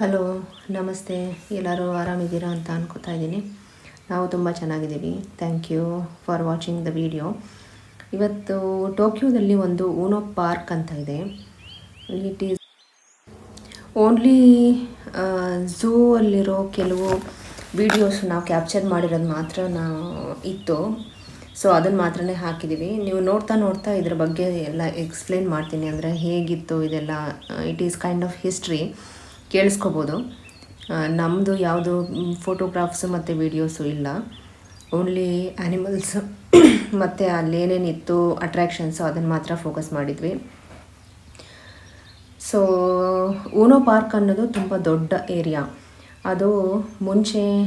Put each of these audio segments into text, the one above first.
Hello, ನಮಸ್ತೆ. ಎಲ್ಲರೂ ಆರಾಮಿದ್ದೀರಾ ಅಂತ ಅನ್ಕೋತಾ ಇದ್ದೀನಿ. ನಾವು ತುಂಬ ಚೆನ್ನಾಗಿದ್ದೀವಿ. Thank you for watching the video ಇವತ್ತು ಟೋಕಿಯೋದಲ್ಲಿ ಒಂದು ಊನೋ ಪಾರ್ಕ್ ಅಂತ ಇದೆ. ಇಟ್ ಈಸ್ ಓನ್ಲಿ ಝೂ ಅಲ್ಲಿರೋ ಕೆಲವು ವಿಡಿಯೋಸ್ ನಾವು ಕ್ಯಾಪ್ಚರ್ ಮಾಡಿರೋದು ಮಾತ್ರ ನಾವು ಇತ್ತು. ಸೊ ಅದನ್ನು ಮಾತ್ರನೇ ಹಾಕಿದ್ದೀವಿ. ನೀವು ನೋಡ್ತಾ ನೋಡ್ತಾ ಇದ್ರ ಬಗ್ಗೆ ಎಲ್ಲ ಎಕ್ಸ್ಪ್ಲೇನ್ ಮಾಡ್ತೀನಿ. ಅಂದರೆ ಹೇಗಿತ್ತು ಇದೆಲ್ಲ it is kind of history ಕೇಳಿಸ್ಕೋಬೋದು. ನಮ್ಮದು ಯಾವುದು ಫೋಟೋಗ್ರಾಫ್ಸು ಮತ್ತು ವೀಡಿಯೋಸು ಇಲ್ಲ. ಓನ್ಲಿ ಆ್ಯನಿಮಲ್ಸ್ ಮತ್ತು ಅಲ್ಲೇನೇನಿತ್ತು ಅಟ್ರ್ಯಾಕ್ಷನ್ಸು ಅದನ್ನು ಮಾತ್ರ ಫೋಕಸ್ ಮಾಡಿದ್ವಿ. ಸೊ ಊನೋ ಪಾರ್ಕ್ ಅನ್ನೋದು ತುಂಬ ದೊಡ್ಡ ಏರಿಯಾ ಅದು ಮುಂಚೆ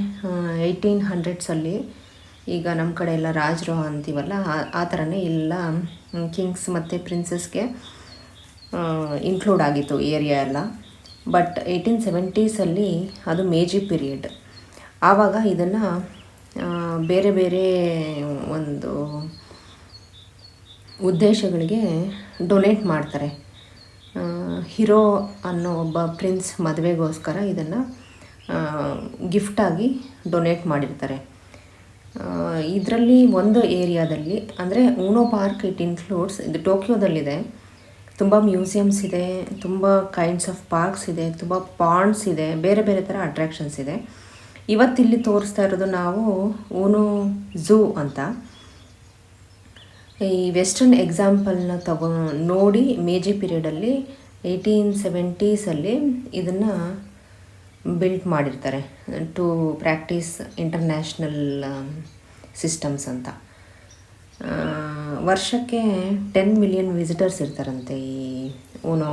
ಏಯ್ಟೀನ್ ಹಂಡ್ರೆಡ್ಸಲ್ಲಿ ಈಗ ನಮ್ಮ ಕಡೆ ಎಲ್ಲ ರಾಜರು ಅಂತೀವಲ್ಲ, ಆ- ಥರನೇ ಎಲ್ಲ, ಕಿಂಗ್ಸ್ ಮತ್ತು ಪ್ರಿನ್ಸಸ್ಗೆ ಇನ್ಕ್ಲೂಡ್ ಆಗಿತ್ತು ಏರಿಯಾ ಎಲ್ಲ. ಬಟ್ ಏಯ್ಟೀನ್ ಸೆವೆಂಟೀಸಲ್ಲಿ ಅದು ಮೇಜಿ ಪೀರಿಯಡ್ ಆವಾಗ ಇದನ್ನು ಬೇರೆ ಬೇರೆ ಒಂದು ಉದ್ದೇಶಗಳಿಗೆ ಡೊನೇಟ್ ಮಾಡ್ತಾರೆ. ಹೀರೋ ಅನ್ನೋ ಒಬ್ಬ ಪ್ರಿನ್ಸ್ ಮದುವೆಗೋಸ್ಕರ ಇದನ್ನು ಗಿಫ್ಟಾಗಿ ಡೊನೇಟ್ ಮಾಡಿರ್ತಾರೆ. ಇದರಲ್ಲಿ ಒಂದು ಏರಿಯಾದಲ್ಲಿ ಅಂದರೆ ಊನೋ ಪಾರ್ಕ್ ಇಟ್ ಇನ್ಕ್ಲೂಡ್ಸ್ ಇದು ಟೋಕಿಯೋದಲ್ಲಿದೆ ತುಂಬ ಮ್ಯೂಸಿಯಮ್ಸ್ ಇದೆ, ತುಂಬ ಕೈಂಡ್ಸ್ ಆಫ್ ಪಾರ್ಕ್ಸ್ ಇದೆ, ತುಂಬ ಪಾಂಡ್ಸ್ ಇದೆ, ಬೇರೆ ಬೇರೆ ಥರ ಅಟ್ರ್ಯಾಕ್ಷನ್ಸ್ ಇದೆ. ಇವತ್ತಿಲ್ಲಿ ತೋರಿಸ್ತಾ ಇರೋದು ನಾವು ಓನೋ ಝೂ ಅಂತ. ಈ ವೆಸ್ಟರ್ನ್ ಎಕ್ಸಾಂಪಲ್ನ ತಗೋ, ನೋಡಿ ಮೇಜಿ ಪೀರಿಯಡಲ್ಲಿ ಏಯ್ಟೀನ್ ಸೆವೆಂಟೀಸಲ್ಲಿ ಇದನ್ನು ಬಿಲ್ಟ್ ಮಾಡಿರ್ತಾರೆ ಟು ಪ್ರಾಕ್ಟೀಸ್ ಇಂಟರ್ನ್ಯಾಷನಲ್ ಸಿಸ್ಟಮ್ಸ್ ಅಂತ. ವರ್ಷಕ್ಕೆ ಟೆನ್ ಮಿಲಿಯನ್ ವಿಸಿಟರ್ಸ್ ಇರ್ತಾರಂತೆ ಈ ಊನೋ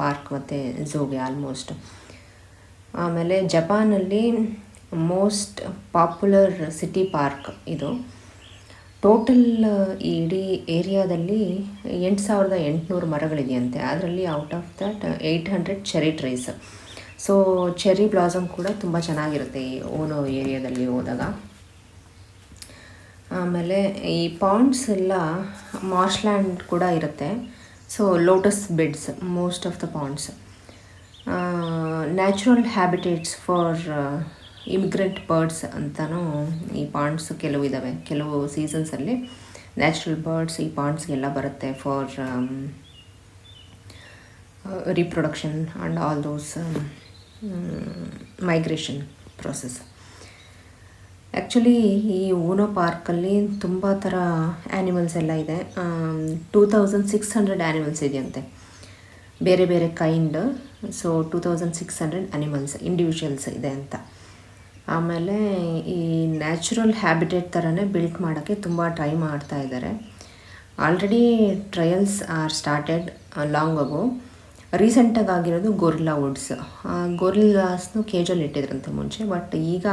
ಪಾರ್ಕ್ ಮತ್ತು ಝೂಗೆ ಆಲ್ಮೋಸ್ಟ್ ಆಮೇಲೆ ಜಪಾನಲ್ಲಿ ಮೋಸ್ಟ್ ಪಾಪ್ಯುಲರ್ ಸಿಟಿ ಪಾರ್ಕ್ ಇದು. ಟೋಟಲ್ ಈ ಇಡೀ ಏರಿಯಾದಲ್ಲಿ ಎಂಟು ಸಾವಿರದ ಎಂಟುನೂರು ಮರಗಳಿದೆಯಂತೆ. ಅದರಲ್ಲಿ out of that eight hundred cherry trees so cherry blossom ಕೂಡ ತುಂಬ ಚೆನ್ನಾಗಿರುತ್ತೆ ಈ ಓನೋ ಏರಿಯಾದಲ್ಲಿ ಹೋದಾಗ. ಆಮೇಲೆ ಈ ಪಾಂಡ್ಸ್ ಎಲ್ಲ ಮಾರ್ಷ್ಲ್ಯಾಂಡ್ ಕೂಡ ಇರುತ್ತೆ. So lotus beds most of the ponds natural habitats for immigrant birds ಅಂತಲೂ ಈ ಪಾಂಡ್ಸ್ ಕೆಲವು ಇದ್ದಾವೆ ಕೆಲವು ಸೀಸನ್ಸಲ್ಲಿ ನ್ಯಾಚುರಲ್ ಬರ್ಡ್ಸ್ ಈ ಪಾಂಡ್ಸ್ಗೆಲ್ಲ ಬರುತ್ತೆ for reproduction and all those migration process. Actually ಈ ಓನೋ ಪಾರ್ಕಲ್ಲಿ ತುಂಬ ಥರ ಆ್ಯನಿಮಲ್ಸ್ ಎಲ್ಲ ಇದೆ. Two thousand six hundred animals ಇದೆಯಂತೆ. ಬೇರೆ ಬೇರೆ kind so two thousand six hundred animals individuals ಇದೆ ಅಂತ. ಆಮೇಲೆ ಈ ನ್ಯಾಚುರಲ್ ಹ್ಯಾಬಿಟೇಟ್ ಥರನೇ ಬಿಲ್ಟ್ ಮಾಡೋಕ್ಕೆ ತುಂಬ ಟ್ರೈ ಮಾಡ್ತಾ ಇದ್ದಾರೆ. Already trials are started long ago ರೀಸೆಂಟಾಗಿ ಆಗಿರೋದು ಗೊರಿಲ್ಲಾ ವುಡ್ಸ್ ಗೊರಿಲ್ಲಾಸ್ನು ಕೇಜಲ್ಲಿ ಇಟ್ಟಿದ್ರಂತೆ ಮುಂಚೆ ಬಟ್ ಈಗ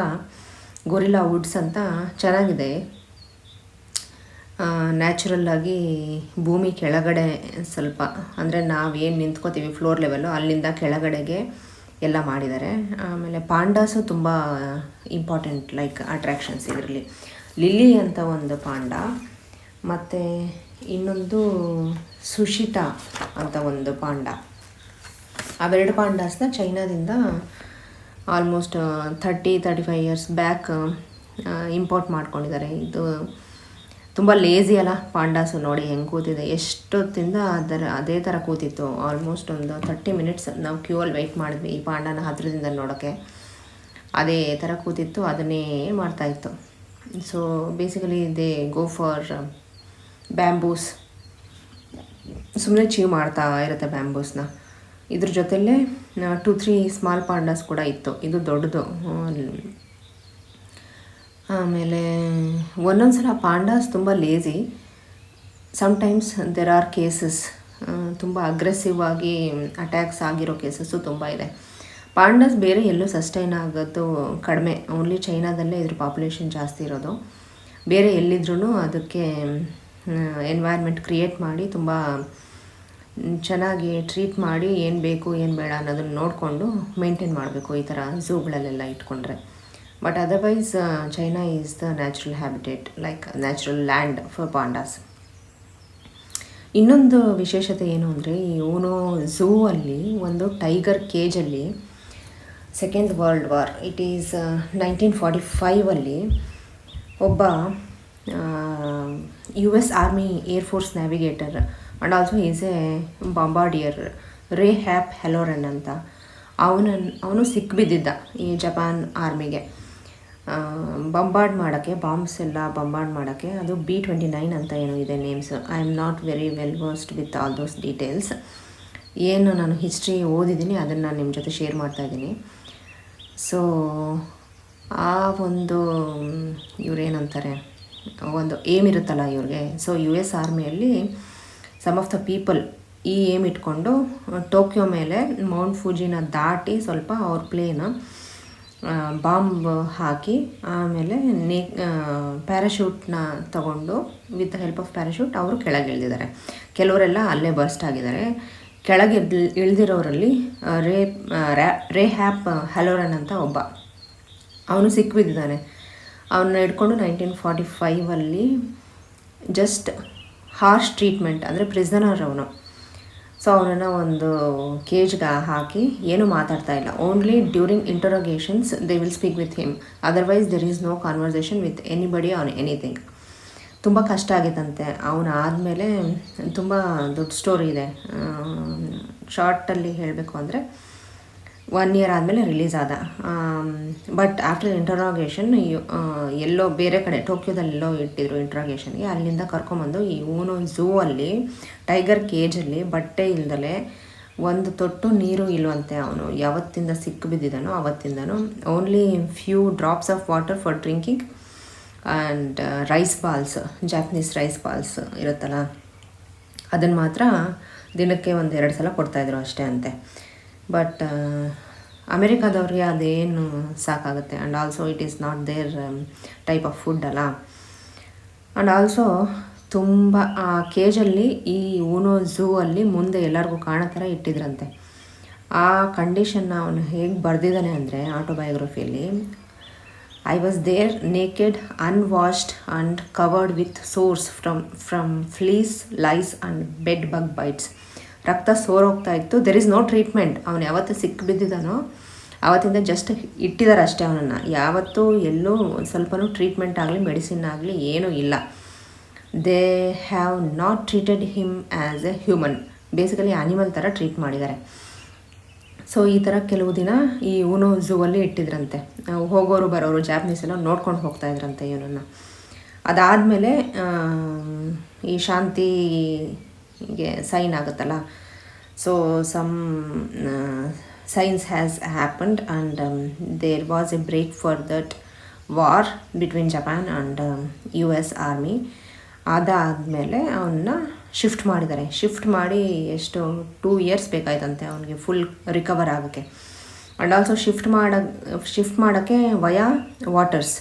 ಗೊರಿಲ್ಲಾ ವುಡ್ಸ್ ಅಂತ ಚೆನ್ನಾಗಿದೆ. ನ್ಯಾಚುರಲ್ಲಾಗಿ ಭೂಮಿ ಕೆಳಗಡೆ ಸ್ವಲ್ಪ, ಅಂದರೆ ನಾವೇನು ನಿಂತ್ಕೋತೀವಿ ಫ್ಲೋರ್ ಲೆವೆಲ್ಲು ಅಲ್ಲಿಂದ ಕೆಳಗಡೆಗೆ ಎಲ್ಲ ಮಾಡಿದ್ದಾರೆ. ಆಮೇಲೆ ಪಾಂಡಾಸು ತುಂಬ ಇಂಪಾರ್ಟೆಂಟ್ ಲೈಕ್ ಅಟ್ರ್ಯಾಕ್ಷನ್ಸ್ ಇದರಲ್ಲಿ. ಲಿಲ್ಲಿ ಅಂತ ಒಂದು ಪಾಂಡ ಮತ್ತು ಇನ್ನೊಂದು ಸುಶಿತಾ ಅಂತ ಒಂದು ಪಾಂಡ ಅವೆರಡು ಪಾಂಡಾಸ್ನ ಚೈನಾದಿಂದ almost thirty thirty five years back import ಮಾಡ್ಕೊಂಡಿದ್ದಾರೆ. ಇದು ತುಂಬ ಲೇಸಿ ಅಲ್ಲ ಪಾಂಡಾಸು ನೋಡಿ ಹೆಂಗೆ ಕೂತಿದೆ. ಎಷ್ಟೊತ್ತಿಂದ ಅದರ, ಅದೇ ಥರ ಕೂತಿತ್ತು. ಆಲ್ಮೋಸ್ಟ್ ಒಂದು ತರ್ಟಿ ಮಿನಿಟ್ಸ್ ನಾವು ಕ್ಯೂ ಅಲ್ಲಿ ವೆಯ್ಟ್ ಮಾಡಿದ್ವಿ ಈ ಪಾಂಡಾನ ಹತ್ರದಿಂದ ನೋಡೋಕ್ಕೆ ಅದೇ ಥರ ಕೂತಿತ್ತು, ಅದನ್ನೇ ಮಾಡ್ತಾಯಿತ್ತು so basically they go for bamboos ಸುಮ್ಮನೆ ಚೀವ್ ಮಾಡ್ತಾ ಇರುತ್ತೆ ಬ್ಯಾಂಬೂಸ್ನ ಇದ್ರ ಜೊತೆಲೇ ಟು ತ್ರೀ ಸ್ಮಾಲ್ ಪಾಂಡಾಸ್ ಕೂಡ ಇತ್ತು. ಇದು ದೊಡ್ಡದು. ಆಮೇಲೆ ಒಂದೊಂದು ಸಲ ಪಾಂಡಾಸ್ ತುಂಬ lazy sometimes there are cases ತುಂಬ ಅಗ್ರೆಸಿವ್ ಆಗಿ ಅಟ್ಯಾಕ್ಸ್ ಆಗಿರೋ ಕೇಸಸ್ಸು ತುಂಬ ಇದೆ. ಪಾಂಡಾಸ್ ಬೇರೆ ಎಲ್ಲೂ ಸಸ್ಟೈನ್ ಆಗೋದು ಕಡಿಮೆ. ಓನ್ಲಿ ಚೈನಾದಲ್ಲೇ ಇದ್ರ ಪಾಪ್ಯುಲೇಷನ್ ಜಾಸ್ತಿ ಇರೋದು. ಬೇರೆ ಎಲ್ಲಿದ್ರೂ ಅದಕ್ಕೆ ಎನ್ವೈರ್ಮೆಂಟ್ ಕ್ರಿಯೇಟ್ ಮಾಡಿ ತುಂಬ ಚೆನ್ನಾಗಿ ಟ್ರೀಟ್ ಮಾಡಿ ಏನು ಬೇಕು, ಏನು ಬೇಡ ಅನ್ನೋದನ್ನು ನೋಡಿಕೊಂಡು ಮೇಂಟೈನ್ ಮಾಡಬೇಕು ಈ ಥರ ಝೂಗಳಲ್ಲೆಲ್ಲ ಇಟ್ಕೊಂಡ್ರೆ. But otherwise China is the natural habitat like natural land for pandas ಇನ್ನೊಂದು ವಿಶೇಷತೆ ಏನು ಅಂದರೆ, ಈ ಓನೋ ಝೂ ಅಲ್ಲಿ ಒಂದು tiger ಕೇಜಲ್ಲಿ second world war it is nineteen forty ಫೈವಲ್ಲಿ ಒಬ್ಬ U S army air force navigator and also is a bombardier Ray Hap Halloran ಅಂತ. ಅವನನ್ನು ಅವನು ಸಿಕ್ಬಿದ್ದಿದ್ದ ಈ ಜಪಾನ್ ಆರ್ಮಿಗೆ. ಬಂಬಾರ್ಡ್ ಮಾಡೋಕ್ಕೆ ಬಾಂಬ್ಸ್ ಎಲ್ಲ ಬಂಬಾರ್ಡ್ ಮಾಡೋಕ್ಕೆ, ಅದು ಬಿ ಟ್ವೆಂಟಿ ನೈನ್ ಅಂತ ಏನೋ ಇದೆ names I am not very well versed with all those details ಏನು ನಾನು ಹಿಸ್ಟ್ರಿ ಓದಿದ್ದೀನಿ, ಅದನ್ನು ನಾನು ನಿಮ್ಮ ಜೊತೆ ಶೇರ್ ಮಾಡ್ತಾಯಿದ್ದೀನಿ ಸೊ ಆ ಒಂದು, ಇವ್ರೇನಂತಾರೆ, ಒಂದು ಏಮ್ ಇರುತ್ತಲ್ಲ ಇವ್ರಿಗೆ. ಸೊ ಯು ಎಸ್ ಆರ್ಮಿಯಲ್ಲಿ ಸಮ್ ಆಫ್ ದ ಪೀಪಲ್ ಈ ಏಮ್ ಇಟ್ಕೊಂಡು ಟೋಕಿಯೋ ಮೇಲೆ ಮೌಂಟ್ ಫೂಜಿನ ದಾಟಿ ಸ್ವಲ್ಪ ಅವ್ರ ಪ್ಲೇನ ಬಾಂಬ್ ಹಾಕಿ, ಆಮೇಲೆ ನೇ ಪ್ಯಾರಾಶೂಟ್ನ ತಗೊಂಡು ವಿತ್ ಹೆಲ್ಪ್ ಆಫ್ ಪ್ಯಾರಾಶೂಟ್ ಅವರು ಕೆಳಗೆ ಇಳಿದಿದ್ದಾರೆ. ಕೆಲವರೆಲ್ಲ ಅಲ್ಲೇ ಬರ್ಸ್ಟ್ ಆಗಿದ್ದಾರೆ. ಕೆಳಗೆ ಇಳ್ ಇಳಿದಿರೋರಲ್ಲಿ ರೇ ರೇ ಹ್ಯಾಪ್ ಹಲೋರನ್ ಅಂತ ಒಬ್ಬ. ಅವನು ಸಿಕ್ಬಿದ್ದಾನೆ ಅವನ್ನ ಹಿಡ್ಕೊಂಡು ನೈನ್ಟೀನ್ ಫಾರ್ಟಿ ಫೈವಲ್ಲಿ ಜಸ್ಟ್ ಹಾರ್ಶ್ ಟ್ರೀಟ್ಮೆಂಟ್ ಅಂದರೆ ಪ್ರಿಸನರ್ ಅವನು. ಸೊ ಅವನನ್ನು ಒಂದು ಕೇಜ್ಗೆ ಹಾಕಿ ಏನು ಮಾತಾಡ್ತಾ ಇಲ್ಲ. Only during interrogations they will speak with him otherwise there is no conversation with anybody on anything ತುಂಬ ಕಷ್ಟ ಆಗಿತ್ತಂತೆ. ಅವನು ಆದಮೇಲೆ ತುಂಬ ದೊಡ್ಡ ಸ್ಟೋರಿ ಇದೆ. ಶಾರ್ಟಲ್ಲಿ ಹೇಳಬೇಕು ಅಂದರೆ ಒನ್ ಇಯರ್ ಆದಮೇಲೆ ರಿಲೀಸ್ ಆದ. ಬಟ್ ಆಫ್ಟರ್ ಇಂಟರಾಗೇಷನ್ ಎಲ್ಲೋ ಬೇರೆ ಕಡೆ ಟೋಕಿಯೋದಲ್ಲೆಲ್ಲೋ ಇಟ್ಟಿದ್ರು ಇಂಟ್ರಾಗೇಷನ್ಗೆ ಅಲ್ಲಿಂದ ಕರ್ಕೊಂಬಂದು ಈ ಊನು ಝೂ ಅಲ್ಲಿ ಟೈಗರ್ ಕೇಜಲ್ಲಿ ಬಟ್ಟೆ ಇಲ್ದಲೆ ಒಂದು ತೊಟ್ಟು ನೀರು ಇಲ್ವಂತೆ ಅವನು. ಯಾವತ್ತಿಂದ ಸಿಕ್ಕಿ ಬಿದ್ದಿದ್ದಾನೋ ಅವತ್ತಿಂದನೂ. Only few drops of water for drinking and rice balls Japanese rice balls ಇರುತ್ತಲ್ಲ. ಅದನ್ನು ಮಾತ್ರ ದಿನಕ್ಕೆ ಒಂದು ಎರಡು ಸಲ ಕೊಡ್ತಾಯಿದ್ರು ಅಷ್ಟೇ ಅಂತೆ. ಬಟ್ ಅಮೇರಿಕಾದವ್ರಿಗೆ ಅದೇನು ಸಾಕಾಗುತ್ತೆ? And also it is not there type of food ಅಲ್ಲ. ಆ್ಯಂಡ್ ಆಲ್ಸೋ ತುಂಬ, ಆ ಕೇಜಲ್ಲಿ ಈ ಊನೋ ಝೂ ಅಲ್ಲಿ ಮುಂದೆ ಎಲ್ಲರಿಗೂ ಕಾಣೋ ಥರ ಇಟ್ಟಿದ್ರಂತೆ. ಆ ಕಂಡೀಷನ್ನ ಅವನು ಹೇಗೆ ಬರೆದಿದ್ದಾನೆ ಅಂದರೆ ಆಟೋಬಯೋಗ್ರಫಿಯಲ್ಲಿ I was there naked unwashed and covered with sores from from fleas lice and bed bug bites ರಕ್ತ ಸೋರೋಗ್ತಾ ಇತ್ತು. ದೆರ್ ಇಸ್ ನೋ ಟ್ರೀಟ್ಮೆಂಟ್ ಅವನು ಯಾವತ್ತು ಸಿಕ್ಕಿ ಬಿದ್ದಿದ್ದಾನೋ ಆವತ್ತಿಂದ ಜಸ್ಟ್ ಇಟ್ಟಿದ್ದಾರೆ ಅಷ್ಟೇ ಅವನನ್ನು. ಯಾವತ್ತೂ ಎಲ್ಲೂ ಸ್ವಲ್ಪನೂ ಟ್ರೀಟ್ಮೆಂಟ್ ಆಗಲಿ ಮೆಡಿಸಿನ್ ಆಗಲಿ ಏನೂ ಇಲ್ಲ. They have not treated him as a human basically animal ಥರ ಟ್ರೀಟ್ ಮಾಡಿದ್ದಾರೆ. ಸೊ ಈ ಥರ ಕೆಲವು ದಿನ ಈ ಊನೋ ಝೂವಲ್ಲಿ ಇಟ್ಟಿದ್ರಂತೆ. ಹೋಗೋರು ಬರೋರು ಜಾಪನೀಸ್ ಎಲ್ಲ ನೋಡ್ಕೊಂಡು ಹೋಗ್ತಾ ಇದ್ರಂತೆ ಇವನನ್ನು. ಅದಾದಮೇಲೆ ಈ ಶಾಂತಿಗೆ ಸೈನ್ ಆಗುತ್ತಲ್ಲ? So some signs has happened and there was a break for that war between Japan and U S army ಅದಾದಮೇಲೆ ಅವನ್ನ ಶಿಫ್ಟ್ ಮಾಡಿದ್ದಾರೆ ಶಿಫ್ಟ್ ಮಾಡಿ ಎಷ್ಟು ಟೂ ಇಯರ್ಸ್ ಬೇಕಾಯ್ತಂತೆ ಅವನಿಗೆ ಫುಲ್ ರಿಕವರ್ ಆಗೋಕ್ಕೆ. ಆ್ಯಂಡ್ ಆಲ್ಸೋ ಶಿಫ್ಟ್ ಮಾಡ ಶಿಫ್ಟ್ ಮಾಡೋಕ್ಕೆ ವಯಾ ವಾಟರ್ಸ್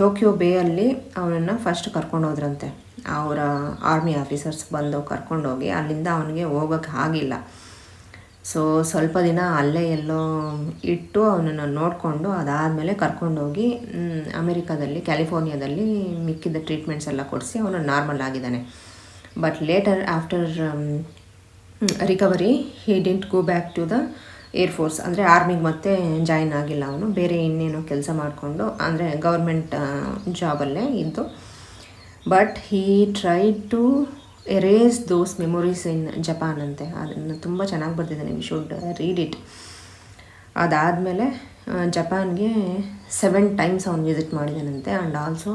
ಟೋಕ್ಯೋ ಬೇಯಲ್ಲಿ ಅವನನ್ನು ಫಸ್ಟ್ ಕರ್ಕೊಂಡೋದ್ರಂತೆ. ಅವರ ಆರ್ಮಿ ಆಫೀಸರ್ಸ್ ಬಂದು ಕರ್ಕೊಂಡೋಗಿ ಅಲ್ಲಿಂದ ಅವನಿಗೆ ಹೋಗೋಕ್ಕೆ ಆಗಿಲ್ಲ. ಸೊ ಸ್ವಲ್ಪ ದಿನ ಅಲ್ಲೇ ಎಲ್ಲೋ ಇಟ್ಟು ಅವನನ್ನು ನೋಡಿಕೊಂಡು ಅದಾದಮೇಲೆ ಕರ್ಕೊಂಡೋಗಿ ಅಮೆರಿಕಾದಲ್ಲಿ, ಕ್ಯಾಲಿಫೋರ್ನಿಯಾದಲ್ಲಿ ಮಿಕ್ಕಿದ ಟ್ರೀಟ್ಮೆಂಟ್ಸ್ ಎಲ್ಲ ಕೊಡಿಸಿ ಅವನು ನಾರ್ಮಲ್ ಆಗಿದ್ದಾನೆ. But later after recovery he didn't go back to the air force ಅಂದರೆ ಆರ್ಮಿಗೆ ಮತ್ತೆ ಜಾಯಿನ್ ಆಗಿಲ್ಲ ಅವನು. ಬೇರೆ ಇನ್ನೇನೋ ಕೆಲಸ ಮಾಡಿಕೊಂಡು, ಅಂದರೆ ಗೌರ್ಮೆಂಟ್ ಜಾಬಲ್ಲೇ ಇದ್ದು but he try to erase those memories in Japan ಅಂತೆ. ಅದನ್ನು ತುಂಬ ಚೆನ್ನಾಗಿ ಬರ್ತಿದ್ದಾನೆ ವಿ ಶುಡ್ ರೀಡ್ ಇಟ್ ಅದಾದಮೇಲೆ ಜಪಾನ್ಗೆ ಸೆವೆನ್ ಟೈಮ್ಸ್ ಅವ್ನು visit ಮಾಡಿದ್ದಾನಂತೆ and also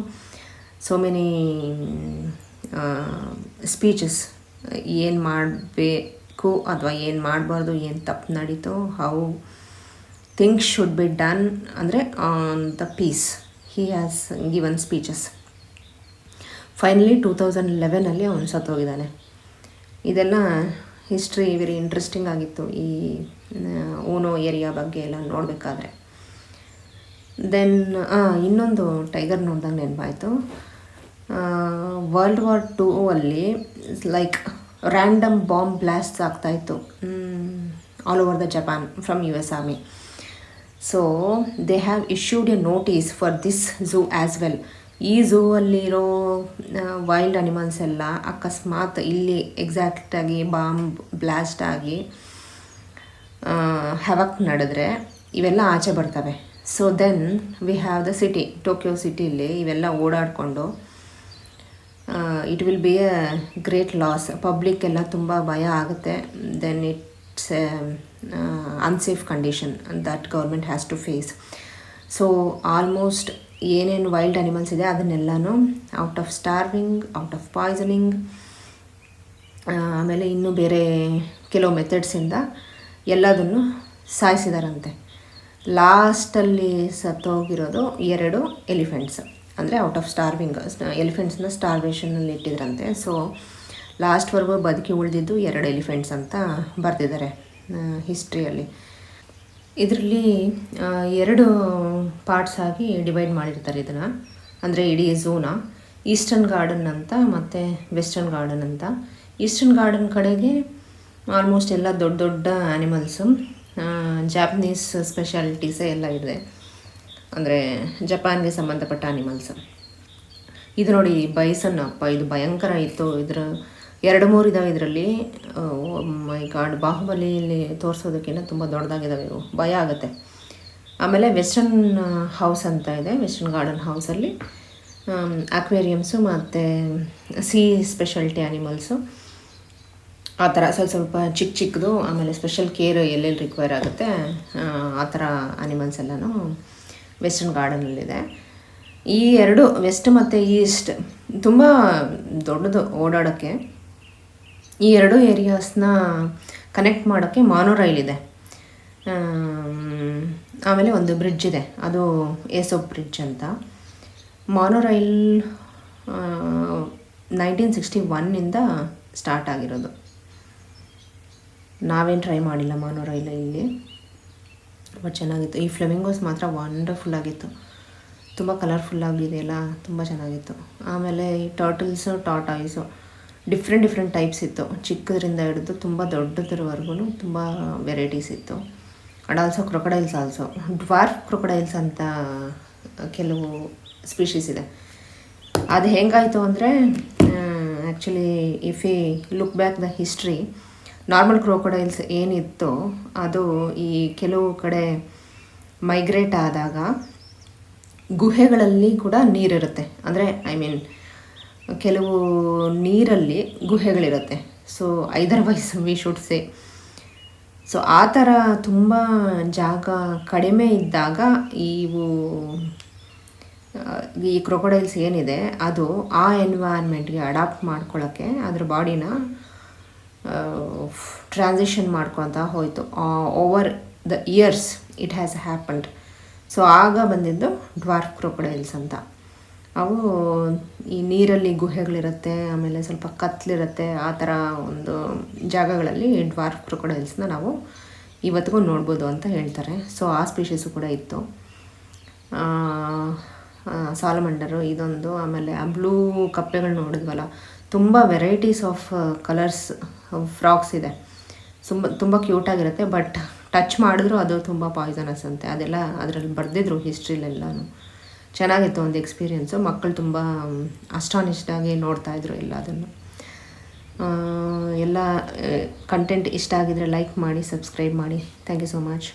so many speeches ಏನು ಮಾಡಬೇಕು ಅಥವಾ ಏನು ಮಾಡಬಾರ್ದು, ಏನು ತಪ್ಪು ನಡೀತೋ how things should be done ಅಂದರೆ on the peace he has given speeches finally two thousand ಲೆವೆನಲ್ಲಿ ಅವನು ಸತ್ತೋಗಿದ್ದಾನೆ. ಇದೆಲ್ಲ ಹಿಸ್ಟ್ರಿ ವೆರಿ ಇಂಟ್ರೆಸ್ಟಿಂಗ್ ಆಗಿತ್ತು ಈ ಓನೋ ಏರಿಯಾ ಬಗ್ಗೆ ಎಲ್ಲ ನೋಡಬೇಕಾದ್ರೆ. ದೆನ್ ಇನ್ನೊಂದು ಟೈಗರ್ ನೋಡಿದಾಗ ನೆನಪಾಯಿತು. ವರ್ಲ್ಡ್ ವಾರ್ ಟೂ ಅಲ್ಲಿ ಲೈಕ್ ರ್ಯಾಂಡಮ್ ಬಾಂಬ್ ಬ್ಲಾಸ್ಟ್ ಆಗ್ತಾಯಿತ್ತು all over the Japan from U S army so they have issued a notice for this zoo as well ಈ ಝೂ ಅಲ್ಲಿರೋ ವೈಲ್ಡ್ ಅನಿಮಲ್ಸ್ ಎಲ್ಲ ಅಕಸ್ಮಾತ್ ಇಲ್ಲಿ ಎಕ್ಸಾಕ್ಟಾಗಿ ಬಾಂಬ್ ಬ್ಲಾಸ್ಟ್ ಆಗಿ ಹೆವಕ್ ನಡೆದ್ರೆ ಇವೆಲ್ಲ ಆಚೆ ಬರ್ತವೆ. So then we have the city Tokyo ಸಿಟಿಲಿ ಇವೆಲ್ಲ ಓಡಾಡಿಕೊಂಡು it will be a great loss public ಎಲ್ಲ ತುಂಬ ಭಯ ಆಗುತ್ತೆ. Then it's unsafe condition that government has to face so almost ಏನೇನು ವೈಲ್ಡ್ ಅನಿಮಲ್ಸ್ ಇದೆ ಅದನ್ನೆಲ್ಲನೂ out of starving out of poisoning ಆಮೇಲೆ ಇನ್ನೂ ಬೇರೆ ಕೆಲವು ಮೆಥಡ್ಸಿಂದ ಎಲ್ಲದನ್ನು ಸಾಯಿಸಿದಾರಂತೆ. ಲಾಸ್ಟಲ್ಲಿ ಸತ್ತೋಗಿರೋದು ಎರಡು ಎಲಿಫೆಂಟ್ಸ್ ಅಂದರೆ ಔಟ್ ಆಫ್ ಸ್ಟಾರ್ವಿಂಗ್ ಎಲಿಫೆಂಟ್ಸ್ನ ಸ್ಟಾರ್ವೇಷನಲ್ಲಿ ಇಟ್ಟಿದ್ರಂತೆ. ಸೊ ಲಾಸ್ಟ್ವರೆಗೂ ಬದುಕಿ ಉಳಿದಿದ್ದು ಎರಡು ಎಲಿಫೆಂಟ್ಸ್ ಅಂತ ಬರೆದಿದ್ದಾರೆ ಹಿಸ್ಟ್ರಿಯಲ್ಲಿ ಇದರಲ್ಲಿ ಎರಡು ಪಾರ್ಟ್ಸ್ ಆಗಿ ಡಿವೈಡ್ ಮಾಡಿರ್ತಾರೆ ಇದನ್ನು. ಅಂದರೆ ಇಡೀ ಝೂನ ಈಸ್ಟರ್ನ್ ಗಾರ್ಡನ್ ಅಂತ, ಮತ್ತು ವೆಸ್ಟರ್ನ್ ಗಾರ್ಡನ್ ಅಂತ. ಈಸ್ಟರ್ನ್ ಗಾರ್ಡನ್ ಕಡೆಗೆ ಆಲ್ಮೋಸ್ಟ್ ಎಲ್ಲ ದೊಡ್ಡ ದೊಡ್ಡ ಆ್ಯನಿಮಲ್ಸು ಜಾಪನೀಸ್ ಸ್ಪೆಷಾಲಿಟೀಸೇ ಎಲ್ಲ ಇದೆ. ಅಂದರೆ ಜಪಾನ್ಗೆ ಸಂಬಂಧಪಟ್ಟ ಅನಿಮಲ್ಸ್ ಇದು ನೋಡಿ ಬೈಸನ್ ಅಪ್ಪ, ಇದು ಭಯಂಕರ ಇತ್ತು. ಇದರ ಎರಡು ಮೂರು ಇದಾವೆ ಇದರಲ್ಲಿ. ಮೈ ಗಾಡ್ ಬಾಹುಬಲಿಯಲ್ಲಿ ತೋರಿಸೋದಕ್ಕಿಂತ ತುಂಬ ದೊಡ್ಡದಾಗಿದ್ದಾವೆ ಇವು ಭಯ ಆಗುತ್ತೆ. ಆಮೇಲೆ ವೆಸ್ಟರ್ನ್ ಹೌಸ್ ಅಂತ ಇದೆ. ವೆಸ್ಟರ್ನ್ ಗಾರ್ಡನ್ ಹೌಸಲ್ಲಿ ಅಕ್ವೇರಿಯಮ್ಸು ಮತ್ತು ಸಿ ಸ್ಪೆಷಾಲಿಟಿ ಆ್ಯನಿಮಲ್ಸು ಆ ಥರ ಸ್ವಲ್ಪ ಸ್ವಲ್ಪ ಚಿಕ್ಕ ಚಿಕ್ಕದು ಆಮೇಲೆ ಸ್ಪೆಷಲ್ ಕೇರ್ ಎಲ್ಲೆಲ್ಲಿ ರಿಕ್ವೈರ್ ಆಗುತ್ತೆ ಆ, ಥರ ಅನಿಮಲ್ಸ್ ಎಲ್ಲನೂ ವೆಸ್ಟರ್ನ್ ಗಾರ್ಡನಲ್ಲಿದೆ. ಈ ಎರಡು ವೆಸ್ಟ್ ಮತ್ತು ಈಸ್ಟ್ ತುಂಬ ದೊಡ್ಡದು ಓಡಾಡೋಕ್ಕೆ. ಈ ಎರಡು ಏರಿಯಾಸ್ನ ಕನೆಕ್ಟ್ ಮಾಡೋಕ್ಕೆ ಮಾನೋ ರೈಲ್ ಇದೆ ಆಮೇಲೆ ಒಂದು ಬ್ರಿಡ್ಜ್ ಇದೆ. ಅದು ಏಸೋಪ್ ಬ್ರಿಡ್ಜ್ ಅಂತ. ಮಾನೋ ರೈಲ್ ನೈನ್ಟೀನ್ ಸಿಕ್ಸ್ಟಿ ಒನ್ನಿಂದ ಸ್ಟಾರ್ಟ್ ಆಗಿರೋದು. ನಾವೇನು ಟ್ರೈ ಮಾಡಿಲ್ಲ ಮಾನೋರೈಲ್ ಇಲ್ಲಿ ಬಟ್ ಚೆನ್ನಾಗಿತ್ತು. ಈ ಫ್ಲೆಮಿಂಗೋಸ್ ಮಾತ್ರ ವಂಡರ್ಫುಲ್ ಆಗಿತ್ತು. ತುಂಬ ಕಲರ್ಫುಲ್ ಆಗಿದೆಯಲ್ಲ ತುಂಬ ಚೆನ್ನಾಗಿತ್ತು. ಆಮೇಲೆ ಈ turtles tortoise different different types ಇತ್ತು. ಚಿಕ್ಕದ್ರಿಂದ ಹಿಡಿದು ತುಂಬ ದೊಡ್ಡದ್ರವರೆಗೂ ತುಂಬ ವೆರೈಟೀಸ್ ಇತ್ತು. And also crocodiles also dwarf crocodiles ಅಂತ ಕೆಲವು ಸ್ಪೀಷೀಸ್ ಇದೆ. ಅದು ಹೆಂಗಾಯಿತು ಅಂದರೆ actually if we look back the history normal crocodiles ಏನಿತ್ತು, ಅದು ಈ ಕೆಲವು ಕಡೆ ಮೈಗ್ರೇಟ್ ಆದಾಗ ಗುಹೆಗಳಲ್ಲಿ ಕೂಡ ನೀರಿರುತ್ತೆ. ಅಂದರೆ ಐ ಮೀನ್ ಕೆಲವು ನೀರಲ್ಲಿ ಗುಹೆಗಳಿರುತ್ತೆ. So otherwise we should say so ಆ ಥರ ತುಂಬ ಜಾಗ ಕಡಿಮೆ ಇದ್ದಾಗ ಇವು ಈ ಕ್ರೊಕೊಡೈಲ್ಸ್ ಏನಿದೆ, ಅದು ಆ ಎನ್ವೈರ್ಮೆಂಟ್ಗೆ ಅಡಾಪ್ಟ್ ಮಾಡ್ಕೊಳ್ಳೋಕ್ಕೆ ಅದ್ರ ಬಾಡಿನ ಟ್ರಾನ್ಸಿಷನ್ ಮಾಡ್ಕೊತ ಹೋಯಿತು. Over the years it has happened so ಆಗ ಬಂದಿದ್ದು ಡ್ವಾರ್ಫ್ ಕ್ರೊಕೊಡೈಲ್ಸ್ ಅಂತ. ಅವು ಈ ನೀರಲ್ಲಿ ಗುಹೆಗಳಿರುತ್ತೆ, ಆಮೇಲೆ ಸ್ವಲ್ಪ ಕತ್ಲಿರುತ್ತೆ, ಆ ಥರ ಒಂದು ಜಾಗಗಳಲ್ಲಿ ಡ್ವಾರ್ಫ್ ಕ್ರೊಕೊಡೈಲ್ಸ್ನ ನಾವು ಇವತ್ತಿಗೂ ನೋಡ್ಬೋದು ಅಂತ ಹೇಳ್ತಾರೆ. ಸೊ ಆ ಸ್ಪೀಷೀಸು ಕೂಡ ಇತ್ತು. ಸಾಲಮಂಡರು ಇದೊಂದು, ಆಮೇಲೆ ಆ ಬ್ಲೂ ಕಪ್ಪೆಗಳು ನೋಡಿದ್ವಲ್ಲ, ತುಂಬ ವೆರೈಟೀಸ್ ಆಫ್ ಕಲರ್ಸ್ ಫ್ರಾಕ್ಸ್ ಇದೆ. ತುಂಬ ತುಂಬ ಕ್ಯೂಟಾಗಿರುತ್ತೆ ಬಟ್ ಟಚ್ ಮಾಡಿದ್ರು ಅದು ತುಂಬ ಪಾಯ್ಸನಸ್ ಅಂತೆ. ಅದೆಲ್ಲ ಅದರಲ್ಲಿ ಬರೆದಿದ್ರು ಹಿಸ್ಟ್ರಿಲೆಲ್ಲನೂ ಚೆನ್ನಾಗಿತ್ತು ಒಂದು ಎಕ್ಸ್ಪೀರಿಯೆನ್ಸು. ಮಕ್ಕಳು ತುಂಬ ನೋಡ್ತಾ ಇದ್ರು ಎಲ್ಲ ಅದನ್ನು. ಎಲ್ಲ ಕಂಟೆಂಟ್ ಇಷ್ಟ ಆಗಿದ್ರೆ ಲೈಕ್ ಮಾಡಿ ಸಬ್ಸ್ಕ್ರೈಬ್ ಮಾಡಿ. Thank you so much